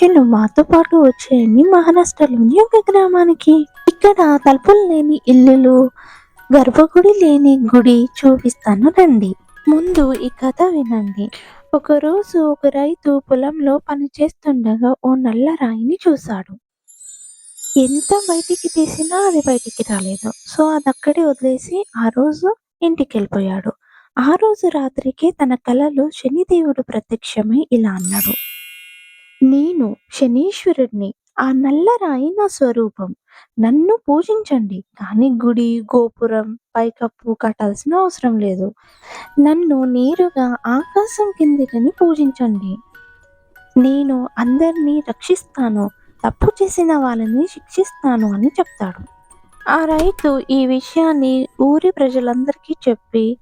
వచ్చి మాతో పాటు వచ్చేయండి మహారాష్ట్రలోని ఒక గ్రామానికి ఇక్కడ తలుపులు లేని ఇల్లులు గర్భగుడి లేని గుడి చూపిస్తాను రండి. ముందు ఈ కథ వినండి. ఒకరోజు ఒక రైతు పొలంలో పనిచేస్తుండగా ఓ నల్ల రాయిని చూశాడు. ఎంత బయటికి తీసినా అది బయటికి రాలేదు. సో అది అక్కడే వదిలేసి ఆ రోజు ఇంటికి వెళ్ళిపోయాడు ఆ రోజు రాత్రికి తన కలలో శనిదేవుడు ప్రత్యక్షమై ఇలా అన్నాడు. నేను శనీశ్వరుడిని ఆ నల్ల రాయి నా స్వరూపం. నన్ను పూజించండి. కానీ గుడి గోపురం పైకప్పు కట్టాల్సిన అవసరం లేదు. నన్ను నేరుగా ఆకాశం కిందికని పూజించండి. నేను అందరినీ రక్షిస్తాను. తప్పు చేసిన వాళ్ళని శిక్షిస్తాను అని చెప్తాడు. ఆ రైతు ఈ విషయాన్ని ఊరి ప్రజలందరికీ చెప్పి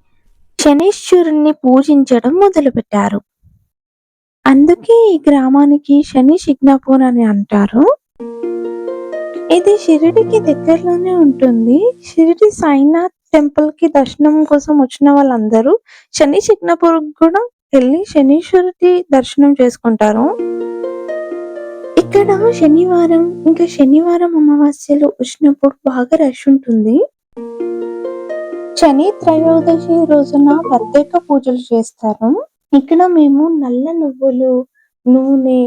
శనీశ్వరుణ్ణి పూజించడం మొదలుపెట్టారు. అందుకే ఈ గ్రామానికి శని శిగ్నాపూర్ అని అంటారు. ఇది షిరిడికి దగ్గరలోనే ఉంటుంది. షిరిడి సాయినాథ్ టెంపుల్కి దర్శనం కోసం వచ్చిన వాళ్ళందరూ శని శిగ్నాపూర్ కూడా వెళ్ళి శనీశ్వరుడి దర్శనం చేసుకుంటారు. ఇక్కడ శనివారం ఇంకా శనివారం అమావాస్యలు వచ్చినప్పుడు బాగా రష్ ఉంటుంది. శని త్రయోదశి రోజున ప్రత్యేక పూజలు చేస్తారు. ఇక్కడ మేము నల్ల నువ్వులు నూనె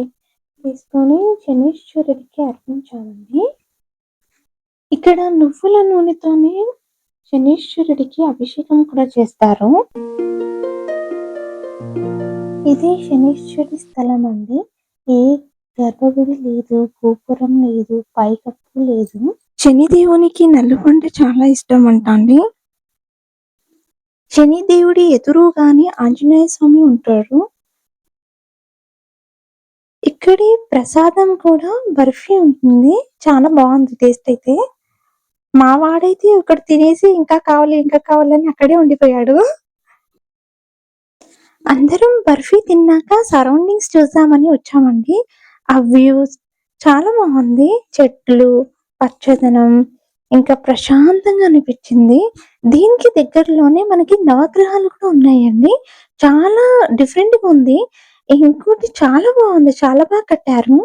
తీసుకొని శనీశ్వరుడికి అర్పించామండి. ఇక్కడ నువ్వుల నూనెతోనే శనీశ్వరుడికి అభిషేకం కూడా చేస్తారు. ఇది శనీశ్వరుడి స్థలం అండి. ఏ గర్భగుడి లేదు గోపురం లేదు పైకప్పు లేదు. శనిదేవునికి నలుపు అంటే చాలా ఇష్టం అంట అండి. శనిదేవుడి ఎదురుగానే ఆంజనేయ స్వామి ఉంటారు. ఇక్కడి ప్రసాదం కూడా బర్ఫీ ఉంటుంది. చాలా బాగుంది టేస్ట్ అయితే. మా వాడైతే ఇక్కడ తినేసి ఇంకా కావాలి ఇంకా కావాలని అక్కడే ఉండిపోయాడు. అందరం బర్ఫీ తిన్నాక సరౌండింగ్స్ చూద్దామని వచ్చామండి. ఆ వ్యూస్ చాలా బాగుంది. చెట్లు పచ్చదనం ఇంకా ప్రశాంతంగా అనిపించింది. దీనికి దగ్గరలోనే మనకి నవగ్రహాలు కూడా ఉన్నాయండి. చాలా డిఫరెంట్గా ఉంది. ఇంకోటి చాలా బాగుంది. చాలా బాగా కట్టారు.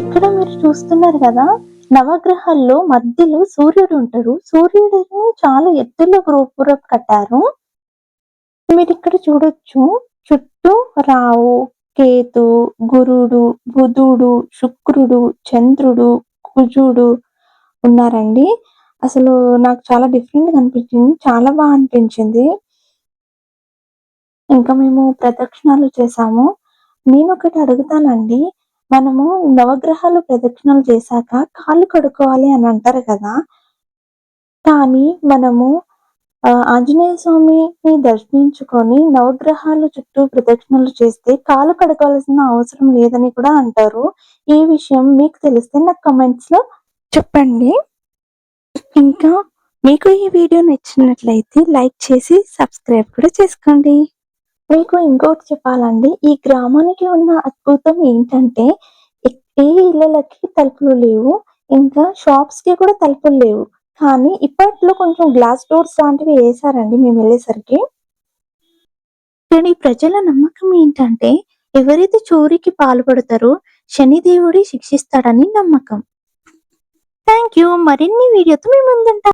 ఇక్కడ మీరు చూస్తున్నారు కదా నవగ్రహాల్లో మధ్యలో సూర్యుడు ఉంటారు. సూర్యుడిని చాలా ఎత్తులో గోపురం కట్టారు. మీరు ఇక్కడ చూడొచ్చు. చుట్టూ రావు కేతు గురుడు బుధుడు శుక్రుడు చంద్రుడు కుజుడు ఉన్నారండి. అసలు నాకు చాలా డిఫరెంట్ అనిపించింది. చాలా బాగా అనిపించింది. ఇంకా మేము ప్రదక్షిణాలు చేసాము నేను ఒకటి అడుగుతానండి. మనము నవగ్రహాలు ప్రదక్షిణాలు చేశాక కాళ్ళు కడుక్కోవాలి అని అంటారు కదా. కానీ మనము ఆంజనేయ స్వామిని దర్శించుకొని నవగ్రహాలు చుట్టూ ప్రదక్షిణలు చేస్తే కాలు కడగాల్సిన అవసరం లేదని కూడా అంటారు. ఈ విషయం మీకు తెలిస్తే నాకు కమెంట్స్లో చెప్పండి. ఇంకా మీకు ఈ వీడియో నచ్చినట్లయితే లైక్ చేసి సబ్స్క్రైబ్ కూడా చేసుకోండి. మీకు ఇంకోటి చెప్పాలండి ఈ గ్రామానికి ఉన్న అద్భుతం ఏంటంటే ఏ ఇళ్ళకి తలుపులు లేవు ఇంకా షాప్స్కి కూడా తలుపులు లేవు. కానీ ఇప్పట్లో కొంచెం గ్లాస్ డోర్స్ లాంటివి వేసారండి మేము వెళ్ళేసరికి. కానీ ప్రజల నమ్మకం ఏంటంటే ఎవరైతే చోరీకి పాల్పడతారో శనిదేవుడి శిక్షిస్తాడని నమ్మకం. థ్యాంక్ యూ మరిన్ని వీడియోతో మేము ముందుంటాం.